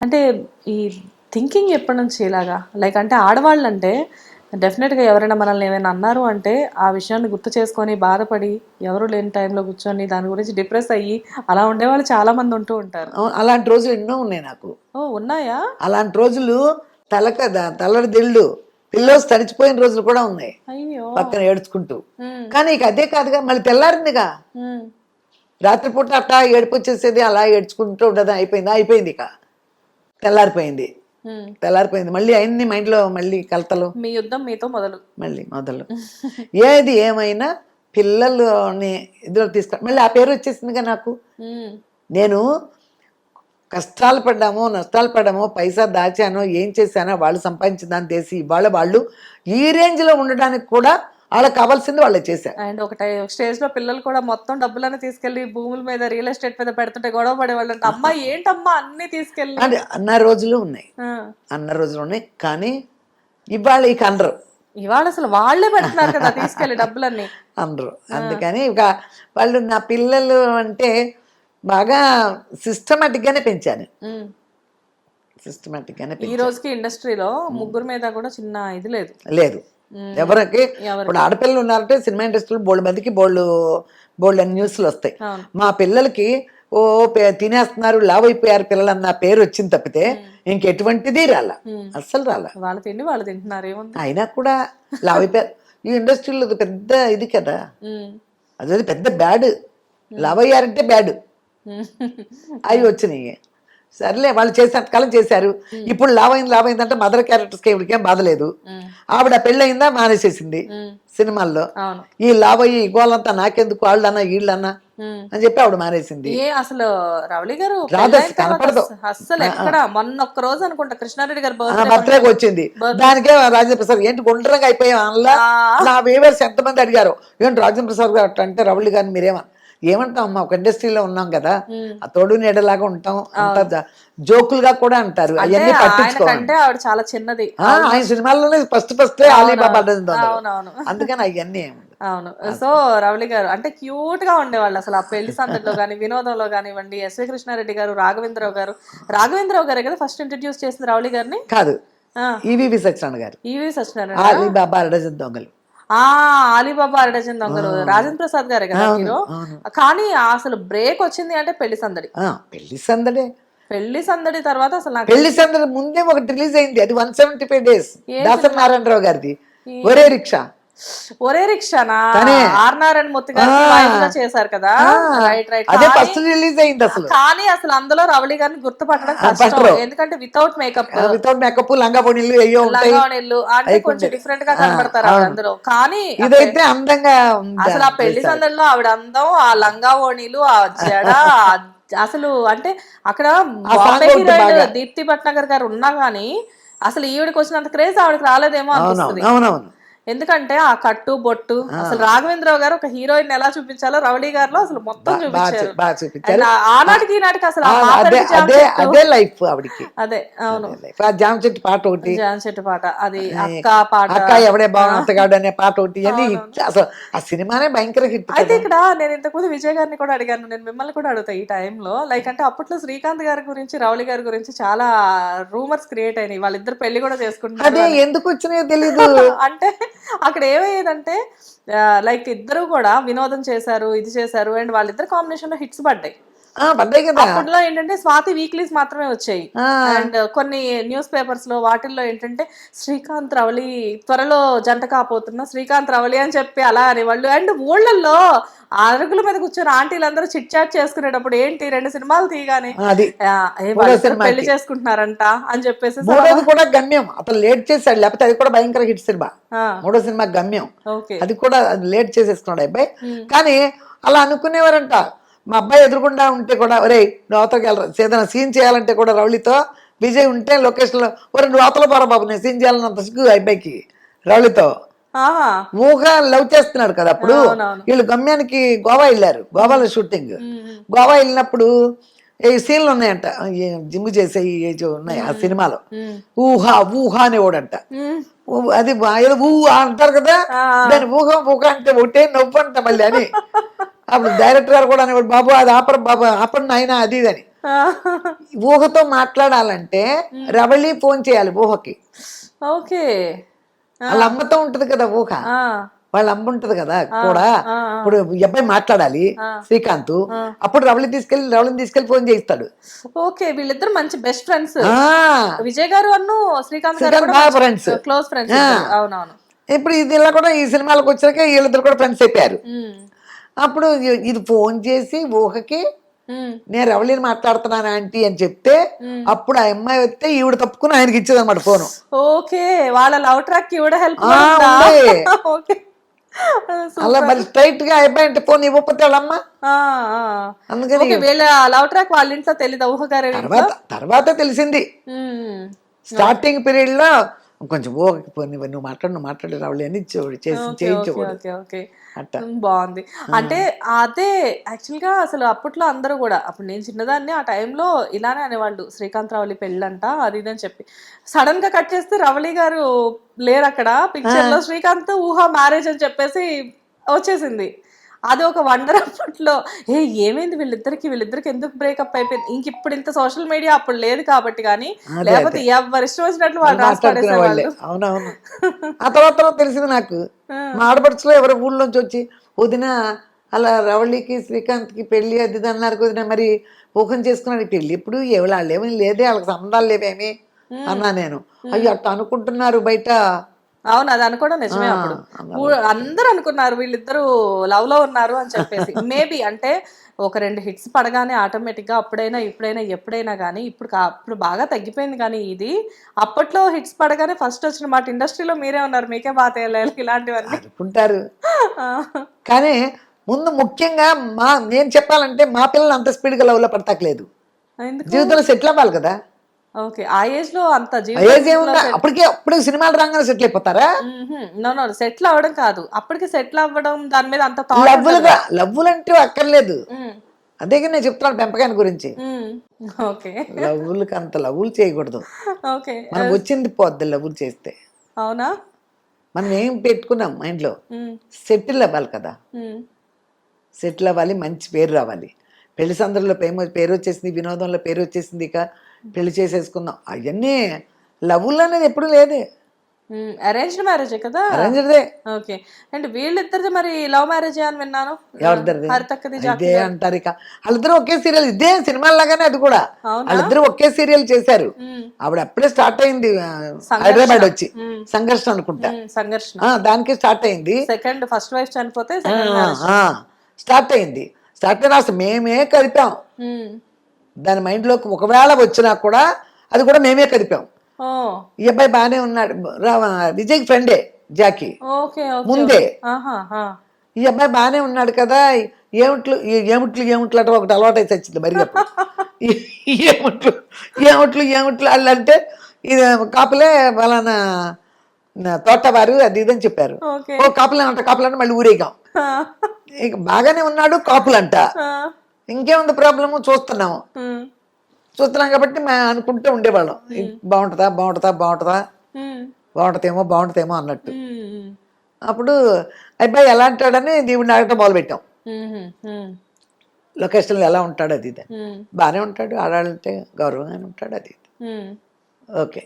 అంటే ఈ థింకింగ్ ఎప్పటి నుంచి ఇలాగా? లైక్ అంటే ఆడవాళ్ళు అంటే డెఫినెట్గా ఎవరైనా మనల్ని ఏమైనా అన్నారు అంటే ఆ విషయాన్ని గుర్తు చేసుకొని బాధపడి ఎవరు లేని టైంలో కూర్చొని దాని గురించి డిప్రెస్ అయ్యి అలా ఉండేవాళ్ళు చాలా మంది ఉంటూ ఉంటారు. అలాంటి రోజులు ఎన్నో ఉన్నాయి నాకు. ఓ ఉన్నాయా? అలాంటి రోజులు తలక తల్లడి దిళ్ళు పిల్లోస్ తడిచిపోయిన రోజులు కూడా ఉన్నాయి. అయ్యో. పక్కన ఏడ్చుకుంటూ. కానీ ఇక అదే కాదుగా మళ్ళీ తెల్లారిందిగా. రాత్రిపూట అట్టా ఏడుపు వచ్చేసేది అలా ఏడ్చుకుంటూ ఉండదు? అయిపోయింది? అయిపోయింది ఇక. తెల్లారిపోయింది. తెల్లారిపోయింది. మళ్ళీ అయింది మైండ్లో మళ్ళీ కలతలు. మీ యుద్ధం మీతో మొదలు. మళ్ళీ మొదలు. ఏది ఏమైనా పిల్లల్ని ఇదిలో తీసుకు మళ్ళీ ఆ పేరు వచ్చేసిందిగా నాకు. నేను కష్టాలు పడ్డామో నష్టాలు పడ్డామో పైసా దాచానో ఏం చేశానో వాళ్ళు సంపాదించిన దాన్ని తీసి ఇవాళ వాళ్ళు ఈ రేంజ్లో ఉండడానికి కూడా వాళ్ళకి కావాల్సింది వాళ్ళే చేశారు. అండ్ ఒక స్టేజ్లో పిల్లలు కూడా మొత్తం డబ్బులన్నీ తీసుకెళ్ళి భూముల మీద రియల్ ఎస్టేట్ మీద పెడుతుంటే గొడవ పడేవాళ్ళు. అంటే అమ్మా ఏంటమ్మా అన్ని తీసుకెళ్ళి? అంటే అన్న రోజులు ఉన్నాయి. అన్న రోజులు ఉన్నాయి. కానీ ఇవాళ ఇక అనరు. ఇవాళ అసలు వాళ్ళే పెడుతున్నారు కదా తీసుకెళ్ళి డబ్బులన్నీ. అనరు. అందుకని ఇక వాళ్ళు నా పిల్లలు అంటే బాగా సిస్టమేటిక్గానే పెంచాను. సిస్టమేటిక్గానే ఈ రోజుకి ఇండస్ట్రీలో ముగ్గురు మీద కూడా చిన్న ఇది లేదు. లేదు. ఎవరికి? ఇప్పుడు ఆడపిల్లలు ఉన్నారంటే సినిమా ఇండస్ట్రీలో బోల్డ్ మందికి బోల్డ్ బోల్డ్ అని న్యూస్లు వస్తాయి. మా పిల్లలకి ఓ పే- తినేస్తున్నారు లావ్ అయిపోయారు పిల్లలు అన్న పేరు వచ్చింది తప్పితే ఇంకెటువంటిది రాల. అస్సలు రాల. వాళ్ళ తిండి వాళ్ళు తింటున్నారు అయినా కూడా లావ్ అయిపోయారు ఈ ఇండస్ట్రీలో పెద్ద ఇది కదా. అదే పెద్ద బ్యాడ్. లావ్ అయ్యారంటే బ్యాడ్. అవి వచ్చినాయి. సర్లే వాళ్ళు చేసినంత కాలం చేశారు. ఇప్పుడు లావ్ అయింది లావ్ అయిందంటే మదర్ క్యారెక్టర్స్కి ఎవరికేం బాధలేదు. ఆవిడ పెళ్ళయిందా మానేసేసింది. సినిమాల్లో. ఈ లావ్ అయ్యి ఈ గోలంతా నాకెందుకు వాళ్ళన్నా వీళ్ళన్నా. అని చెప్పి ఆవిడ మానేసింది. అసలు రవళి గారు కనపడదు. అస్సలు ఎక్కడ? మొన్న ఒక్క రోజు అనుకుంటా కృష్ణారెడ్డి గారి బర్త్డే బర్త్డేకి వచ్చింది. దానికే రాజేంద్ర ప్రసాద్ ఏంటి గుండ్రంగా అయిపోయాం అందులో నా వేవర్స్ ఎంతమంది అడిగారు? ఏంటి రాజేంద్ర ప్రసాద్ గారు అంటే రవళి గారిని మీరేమన్నా ఏమంటాం అమ్మా? ఒక ఇండస్ట్రీలో ఉన్నాం కదా ఆ తోడు నీడలాగా ఉంటాం అంత జోకులుగా కూడా అంటారు. అవన్నీ పట్టించుకోవాలి ఆయనకంటే ఆవిడ చాలా చిన్నది. ఆయన సినిమాల్లోనే ఫస్ట్ ఫస్ట్. అవునవును. అందుకని అవన్నీ. అవును. సో రవళి గారు అంటే క్యూట్గా ఉండేవాళ్ళు అసలు ఆ పెళ్ళి సందడిలో కానీ వినోదంలో కానివ్వండి ఎస్వి కృష్ణారెడ్డి గారు రాఘవేంద్రరావు గారు. రాఘవేంద్రరావు గారే కదా ఫస్ట్ ఇంట్రడ్యూస్ చేసింది రవళి గారిని? కాదు. ఆ, ఈవీవి సత్యనారాయణ గారు. ఈవి సత్యనారాయణ అలీబాబా అరడజన్ దొంగలు. ఆ అలీబాబా అరడజన్ దొంగలు. రాజేంద్ర ప్రసాద్ గారే కదా హీరో. కానీ అసలు బ్రేక్ వచ్చింది అంటే పెళ్ళి సందడి. పెళ్ళి సందడే. పెళ్ళి సందడి తర్వాత అసలు నాకు పెళ్ళి సందడి ముందే ఒకటి రిలీజ్ అయింది. అది one seventy five days Dasari Narayana Rao గారిది. ఒరే రిక్షా. ఒరే రిక్షానా? తనే. ఆర్ నారాయణ మూర్తి గారు చేశారు కదా? రైట్ రైట్ అదే ఫస్ట్ రిలీజ్ అయింది అసలు. కానీ అసలు అందులో రవళి గారిని గుర్తుపట్టడం కష్టం. ఎందుకంటే వితౌట్ మేకప్ వితౌట్ మేకప్ లంగా పొడిలు అయ్యో ఉంటాయి. లంగావణిళ్ళు అంటే కొంచెం డిఫరెంట్గా కనబడతారు అందులో. కానీ ఇదైతే అందంగా. అసలు ఆ పెళ్ళి సందడిలో ఆవిడ అందం ఆ లంగా ఓణీలు ఆ జడ అసలు అంటే అక్కడ బాంబే. హీరోయిన్ దీప్తి భట్నగర్ గారు ఉన్నా గానీ అసలు ఈవిడకి వచ్చినంత క్రేజ్ ఆవిడకి రాలేదేమో అనిపిస్తుంది. ఎందుకంటే ఆ కట్టు బొట్టు అసలు రాఘవేంద్రరావు గారు ఒక హీరోయిన్ ఎలా చూపించాలో రవళి గారిలో అసలు మొత్తం చూపించారు. ఆనాటికి ఈనాటికి అసలు అదే జామ అదే లైఫ్ ఆవిడికి. అదే అవును. జామ చెట్టు పాట ఒకటి. జాన్ చెట్టు పాట. అది అక్క పాట. అక్క ఎవడే బాగుంతగాడు అనే పాట ఒకటి. హిట్ అసలు ఆ సినిమానే భయంకర హిట్ అయితే ఇక్కడ నేను ఇంతకుముందు విజయ్ గారిని కూడా అడిగాను. నేను మిమ్మల్ని కూడా అడుగుతా ఈ టైంలో. లైక్ అంటే అప్పట్లో శ్రీకాంత్ గారి గురించి రవళి గారి గురించి చాలా రూమర్స్ క్రియేట్ అయినాయి. వాళ్ళిద్దరు పెళ్ళి కూడా చేసుకుంటున్నారు అదే ఎందుకు వచ్చినాయో తెలీదు. అంటే అక్కడ ఏమయ్యేదంటే లైక్ ఇద్దరు కూడా వినోదం చేశారు ఇది చేశారు అండ్ వాళ్ళిద్దరు కాంబినేషన్లో హిట్స్ పడ్డాయి. పడ్డాయి కదా. అప్పట్లో ఏంటంటే స్వాతి వీక్లీస్ మాత్రమే వచ్చాయి. అండ్ కొన్ని న్యూస్ పేపర్స్లో వాటిల్లో ఏంటంటే శ్రీకాంత్ రవళి త్వరలో జంట కాపోతున్న శ్రీకాంత్ రవళి అని చెప్పి అలా అనేవాళ్ళు. అండ్ ఊళ్ళల్లో అరుగుల మీద కూర్చొని ఆంటీలందరూ చిట్ చాట్ చేసుకునేటప్పుడు ఏంటి రెండు సినిమాలు తీయగానే పెళ్ళి చేసుకుంటున్నారంట అని చెప్పేసి మూడోది కూడా గమ్యం. అతను లేట్ చేశాడు. లేకపోతే అది కూడా భయంకర హిట్ సినిమా. మూడో సినిమా గమ్యం. అది కూడా లేట్ చేసేసుకున్నాడు అబ్బాయి. కానీ అలా అనుకునేవారంట. మా అబ్బాయి ఎదురుకుండా ఉంటే కూడా ఒరే నువ్వు అవతలకి వెళ్ళరా? ఏదైనా సీన్ చేయాలంటే కూడా రౌళితో విజయ్ ఉంటే లొకేషన్లో ఒరే నువ్వు అవతల పోరా బాబు నేను సీన్ చేయాలన్నంత సిగ్గు అబ్బాయికి రౌళితో. ఊగా లవ్ చేస్తున్నాడు కదా అప్పుడు. వీళ్ళు గమ్యానికి గోవా వెళ్ళారు గోవాలో షూటింగ్ గోవా వెళ్ళినప్పుడు ఈ సీన్లు ఉన్నాయంట జిమ్ చేసే ఉన్నాయి ఆ సినిమాలో. ఊహా ఊహా అనేవాడంట. అది ఏదో ఊ అంటారు కదా. దాని ఊహ ఊహ అంటే ఒకటే నవ్వు అంట మళ్ళీ అని. అప్పుడు డైరెక్టర్ గారు కూడా అనేవాడు బాబు అది ఆపరు బాబు ఆపండి ఆయన అది ఇది అని. ఊహతో మాట్లాడాలంటే రవళి ఫోన్ చేయాలి ఊహకి. ఓకే. వాళ్ళ అమ్మతో ఉంటది కదా ఊహ. వాళ్ళ అమ్మ ఉంటది కదా కూడా. ఇప్పుడు అబ్బాయి మాట్లాడాలి శ్రీకాంత్. అప్పుడు రవళి తీసుకెళ్ళి రవళిని తీసుకెళ్ళి ఫోన్ చేయిస్తాడు. ఓకే వీళ్ళిద్దరు మంచి బెస్ట్ ఫ్రెండ్స్. విజయ్ గారు అన్ను శ్రీకాంత్ గారు ఫ్రెండ్స్ క్లోజ్ ఫ్రెండ్స్ అవునవును. ఇప్పుడు ఇది ఇలా కూడా ఈ సినిమాలకు వచ్చాక వీళ్ళిద్దరు కూడా ఫ్రెండ్స్ అయిపోయారు. అప్పుడు ఇది ఫోన్ చేసి ఊహకి నేను రవళిని మాట్లాడుతున్నాను ఆంటీ అని చెప్తే అప్పుడు ఆ అమ్మాయి వస్తే ఈవిడ తప్పుకుని ఆయనకి ఇచ్చేది అనమాట ఫోన్. ఓకే వాళ్ళ లవ్ ట్రాక్ కూడా హెల్ప్ అలా మరి స్ట్రైట్గా అంటే ఫోన్ ఇవ్వకపోతే వాళ్ళమ్మ. అందుకని వీళ్ళ లవ్ ట్రాక్ వాళ్ళ ఇంట్లో తెలీదా ఊహ గారి ఇంట్లో? తర్వాత తర్వాత తెలిసింది స్టార్టింగ్ పీరియడ్లో కొంచెం ఓ పోనీ నువ్వు మాట్లాడు నువ్వు మాట్లాడి రావాలి అని అట్ట. ఉమ్, బాగుంది. అంటే అదే యాక్చువల్గా అసలు అప్పట్లో అందరూ కూడా అప్పుడు నేను చిన్నదాన్ని ఆ టైంలో ఇలానే అనేవాళ్ళు శ్రీకాంత్ రవళి పెళ్ళంట అది ఇది అని చెప్పి. సడన్గా కట్ చేస్తే రవళి గారు లేరు అక్కడ పిక్చర్లో శ్రీకాంత్ ఊహ మ్యారేజ్ అని చెప్పేసి వచ్చేసింది. అది ఒక వండర్ అప్పట్లో. ఏ ఏమైంది వీళ్ళిద్దరికి? వీళ్ళిద్దరికి ఎందుకు బ్రేకప్ అయిపోయింది? ఇంక ఇప్పుడు ఇంత సోషల్ మీడియా అప్పుడు లేదు కాబట్టి కానీ లేకపోతే ఎవరి ఇష్టం వచ్చినట్లు వాళ్ళు అవునవును. ఆ తర్వాత తెలిసింది నాకు. మా ఆడపడుచులో ఎవరు ఊళ్ళోంచి వచ్చి వదిన అలా రవళికి శ్రీకాంత్కి పెళ్ళి అది అన్నారు వదిన మరి ఊహం చేసుకున్నాడు. ఈ పెళ్ళి ఇప్పుడు ఎవరు వాళ్ళు ఏమీ లేదే వాళ్ళకి సంబంధాలు లేవేమి? అన్నా నేను. అయ్యో అట్ట అనుకుంటున్నారు బయట. అవును అది అనుకోవడం నిజమే అప్పుడు. అందరూ అనుకున్నారు వీళ్ళిద్దరు లవ్లో ఉన్నారు అని చెప్పేసి. మేబీ అంటే ఒక రెండు హిట్స్ పడగానే ఆటోమేటిక్గా అప్పుడైనా ఇప్పుడైనా ఎప్పుడైనా కానీ ఇప్పుడు ఇప్పుడు బాగా తగ్గిపోయింది కానీ ఇది. అప్పట్లో హిట్స్ పడగానే ఫస్ట్ వచ్చిన మాట ఇండస్ట్రీలో మీరే ఉన్నారు మీకే బాగా ఇలాంటివన్నీ. అనుకుంటారు. ఆ, కానీ ముందు ముఖ్యంగా మా నేను చెప్పాలంటే మా పిల్లలు అంత స్పీడ్గా లవ్లో పడతాకలేదు. ఎందుకు? జీవితంలో సెటిల్ అవ్వాలి కదా. ఓకే. ఆ ఏజ్లో అంత ఏజ్ ఏముందా అప్పటికే అప్పుడే సినిమాలు రాగానే సెటిల్ అయిపోతారా? నో సెటిల్ అవ్వడం కాదు. అప్పటికి సెటిల్ అవ్వడం దాని మీద అంత లవ్వులుగా లవ్వులు అంటే అక్కర్లేదు. అదే నేను చెప్తున్నాను పెంపకాన్ని గురించి. ఓకే. లవ్వులకి అంత లవ్వులు చేయకూడదు. ఓకే. మనం వచ్చింది పోద్ది లవ్వులు చేస్తే. అవునా? మనం ఏం పెట్టుకున్నాం మైండ్లో సెటిల్ అవ్వాలి కదా. సెటిల్ అవ్వాలి మంచి పేరు రావాలి. పెళ్ళి సందర్లో పేరు పేరు వచ్చేసింది వినోదంలో పేరు వచ్చేసింది ఇక పెళ్ళి చేసేసుకుందాం. అవన్నీ లవ్వులు అనేది ఎప్పుడు లేదే. అరేంజ్డ్ మ్యారేజ్ కదా? అరేంజ్డే ఓకే. అండ్ వీళ్ళిద్దరిది మరి లవ్ మ్యారేజ్ అని విన్నాను. ఎవరిద్దరిది? హరితక్కది ఇదే అంటారు ఇక. వాళ్ళిద్దరూ ఒకే సీరియల్ ఇదే సినిమా లాగానే అది కూడా? వాళ్ళిద్దరూ ఒకే సీరియల్ చేశారు. ఆవిడ అప్పుడే స్టార్ట్ అయింది. హైదరాబాద్ వచ్చి. సంఘర్షణ అనుకుంటా. సంఘర్షణ. దానికి స్టార్ట్ అయింది. సెకండ్ ఫస్ట్ వైఫ్ చనిపోతే స్టార్ట్ అయింది. అసలు మేమే కలిపాం. దాని మైండ్లోకి ఒకవేళ వచ్చినా కూడా అది కూడా మేమే కలిపాం. ఈ అబ్బాయి బాగానే ఉన్నాడు. విజయ్ ఫ్రెండే జాకీ. ముందే. ఈ అబ్బాయి బాగానే ఉన్నాడు కదా ఏమిట్లు ఏమిట్లు ఏమిట్లు అంటే ఒకటి అలవాటు అయితే వచ్చింది మరి ఏమిట్లు ఏమిట్లు ఏమిట్లు వాళ్ళు అంటే ఇది కాపులే వాళ్ళన తోటవారు అది ఇదని చెప్పారు. ఓ కాపులే అంట కాపులు అంటే మళ్ళీ ఊరేగాం. ఇక బాగానే ఉన్నాడు కాపులంట. ఇంకేముంది ప్రాబ్లము? చూస్తున్నాము చూస్తున్నాం కాబట్టి మేము అనుకుంటూ ఉండేవాళ్ళం. బాగుంటుందా? బాగుంటుందా? బాగుంటుందా? బాగుంటుందేమో బాగుంటుందేమో అన్నట్టు. అప్పుడు అబ్బాయి ఎలా అంటాడని దేవుడిని అడగటం మొదలుపెట్టాం. ఉమ్, ఉమ్, లొకేషన్లో ఎలా ఉంటాడు అది ఇది. బాగానే ఉంటాడు ఆడాలంటే గౌరవంగానే ఉంటాడు అది. ఓకే.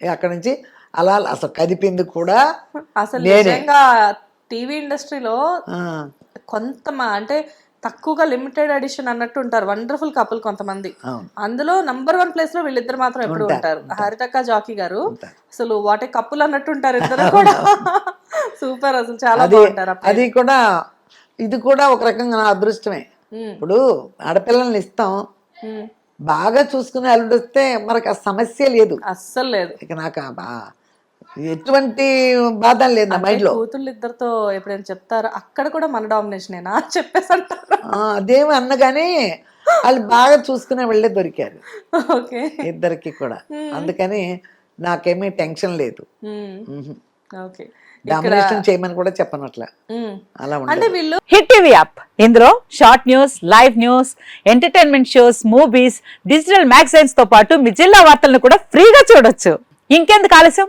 అక్కడ నుంచి అలా అసలు కదిపింది కూడా అసలు. నిజంగా టీవీ ఇండస్ట్రీలో కొంత అంటే తక్కువగా లిమిటెడ్ ఎడిషన్ అన్నట్టు ఉంటారు. వండర్ఫుల్ కపుల్ కొంతమంది. అందులో నంబర్ వన్ ప్లేస్లో వీళ్ళిద్దరు మాత్రం ఎప్పుడు ఉంటారు. హరితక్క జాకీ గారు. అసలు వాటే కప్పులు అన్నట్టు ఉంటారు ఇద్దరు కూడా. సూపర్ అసలు. చాలా బాగుంటారు. అది కూడా ఇది కూడా ఒక రకంగా నా అదృష్టమే. ఇప్పుడు ఆడపిల్లల్ని ఇస్తాం. బాగా చూసుకునే అల్లుడు వస్తే మనకు ఆ సమస్య లేదు. అస్సలు లేదు. ఇక నాకు ఎటువంటి బాధ లేదు నా మైండ్లో కూతుళ్ళు ఇద్దరితో ఎప్పుడైనా చెప్తారు? అక్కడ కూడా మన డామినేషనేనా? అని చెప్పేసి అంటారు. ఆ, అదేమి అన్నగానే వాళ్ళు బాగా చూసుకునే వాళ్ళే దొరికారు. ఓకే. ఇద్దరికి కూడా. అందుకని నాకేమీ టెన్షన్ లేదు. ఓకే. డామినేషన్ చేయమని కూడా చెప్పను అట్లా ఉమ్. అలా అంటే వీళ్ళు హిట్ టీవీ యాప్. ఇందులో short news live news entertainment shows movies digital మ్యాగజైన్స్తో పాటు మీ జిల్లా వార్తలను కూడా ఫ్రీగా చూడొచ్చు. ఇంకెందుకు ఆలస్యం?